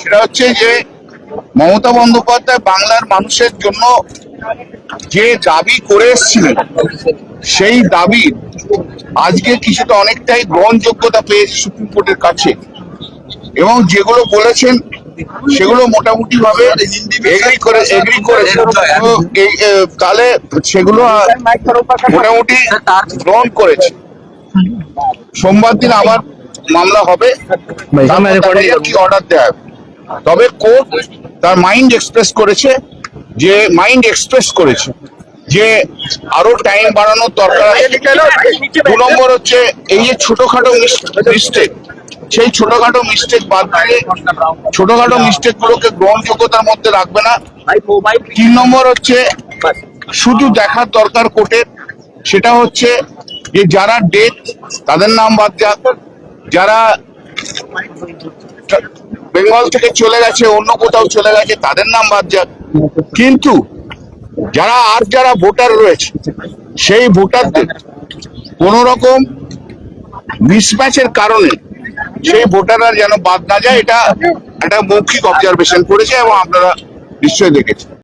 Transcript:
সেটা হচ্ছে যে মমতা বন্দ্যোপাধ্যায় বাংলার মানুষের জন্য যে দাবি করে এসেছিলেন সেই দাবি আজকে কিছুটা অনেকটাই গ্রহণযোগ্যতা পেয়েছে সুপ্রিম কোর্টের কাছে। এবং যেগুলো বলেছেন সেগুলো মোটামুটি ভাবে এগ্রি করে এগ্রি করে তাহলে সেগুলো মোটামুটি গ্রহণ করেছে। সোমবার দিন আবার মামলা হবে। অর্ডার দেওয়া হবে। তবে কোর্ট তার মাইন্ড এক্সপ্রেস করেছে যে মাইন্ড এক্সপ্রেস করেছে যে আরও টাইম বাড়ানোর দরকার আছে। দু নম্বর হচ্ছে এই যে ছোটখাটো মিস্টেক সেই ছোটখাটো মিস্টেক বাদ দিয়ে ছোটখাটো মিস্টেক গুলোকে গ্রহণযোগ্যতার মধ্যে রাখবে না। তিন নম্বর হচ্ছে শুধু দেখার দরকার কোর্টের, সেটা হচ্ছে যে যারা ডেথ তাদের নাম বাদ যাক। যারা বেঙ্গল থেকে চলে গেছে, অন্য কোথাও চলে গেছে, তাদের নাম বাদ যাক। কিন্তু যারা আর যারা ভোটার রয়েছে, সেই ভোটারদের কোন রকম মিসম্যাচের কারণে সেই ভোটাররা যেন বাদ না যায়, এটা একটা মৌখিক অবজারভেশন করেছে এবং আপনারা নিশ্চয়ই দেখেছেন।